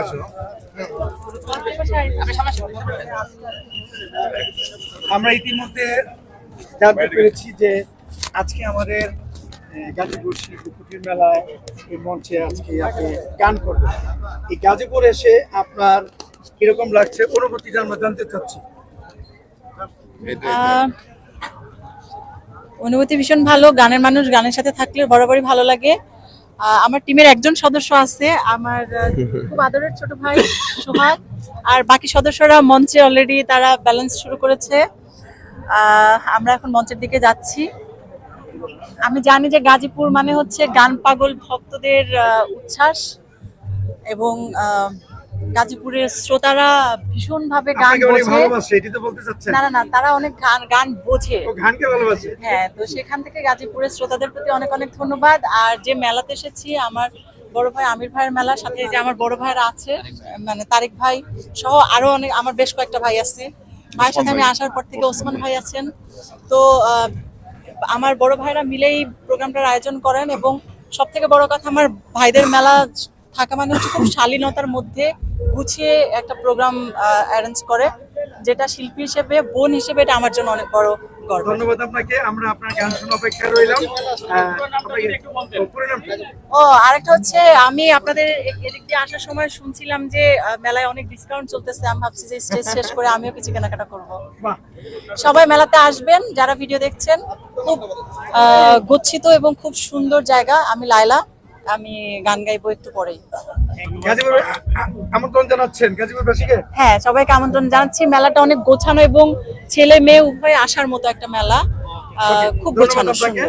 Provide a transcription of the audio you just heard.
আসো আমরা ইতিমধ্যে জানতে পেরেছি যে আজকে আমাদের গাজীপুর শিল্প কুটির মেলায় এই মঞ্চে আজকে আপনি গান করবেন। এই গাজীপুর এসে আপনার কীরকম লাগছে? অনুভূতিটা আমরা জানতে চাচ্ছি। অনুভূতি ভীষণ ভালো। গানের মানুষ গানের সাথে থাকলে বরাবরই ভালো লাগে। আমার টিমের একজন সদস্য আছে আমার খুব আদরের ছোট ভাই সোহাগ আর বাকি সদস্যরা মঞ্চে অলরেডি তারা ব্যালেন্স শুরু করেছে। আমরা এখন মঞ্চের দিকে যাচ্ছি। আমি জানি যে গাজীপুর মানে হচ্ছে গান পাগল ভক্তদের উচ্ছ্বাস এবং আহ, গাজীপুরের শ্রোতারা ভীষণভাবে গান আপনাকে বোঝে। এটি তো বলতে চাচ্ছেন। না না না তারা অনেক গান গান বোঝে। ও গানকে ভালোবাসে? হ্যাঁ তো সেখান থেকে গাজীপুরের শ্রোতাদের প্রতি অনেক অনেক ধন্যবাদ। আর যে মেলাতে এসেছি আমার বড় ভাই আমির ভাইয়ের মেলা সাথে যে আমার বড় ভাইয়েরা আছে মানে তারেক ভাই সহ আরও অনেক আমার বেশ কয়েকটা ভাই আছে। ভাইয়ের সাথে আমি আসার পর থেকে ওসমান ভাই আছেন। তো আমার বড় ভাইরা মিলেই প্রোগ্রামটার আয়োজন করেন এবং সব থেকে বড় কথা আমার ভাইদের মেলা থাকা মানে হচ্ছে খুব শালীনতার মধ্যে গুছিয়ে একটা প্রোগ্রাম অ্যারেঞ্জ করে যেটা শিল্পী হিসেবে বোন হিসেবে এটা আমার জন্য অনেক বড় গর্ব। ধন্যবাদ আপনাকে আমরা আপনার গান শোনা অপেক্ষায় রইলাম। ও, আরেকটা হচ্ছে আমি আপনাদের এদিক দিয়ে আসার সময় শুনছিলাম যে মেলায় অনেক ডিসকাউন্ট চলতেছে আমি ভাবছি যে স্টেজ শেষ করে আমিও কিছু কেনাকাটা করব। সবাই মেলাতে আসবেন যারা ভিডিও দেখছেন খুব আহ, গচ্ছিত এবং খুব সুন্দর জায়গা। আমি লায়লা আমি গান গাইবো একটু পরেই। গাজীপুর আমন্ত্রণ জানাচ্ছেন গাজীপুরবাসীকে হ্যাঁ সবাইকে আমন্ত্রণ জানাচ্ছি। মেলাটা অনেক গোছানো এবং ছেলে মেয়ে উভয় আসার মতো একটা মেলা। আহ, খুব গোছানো সুন্দর।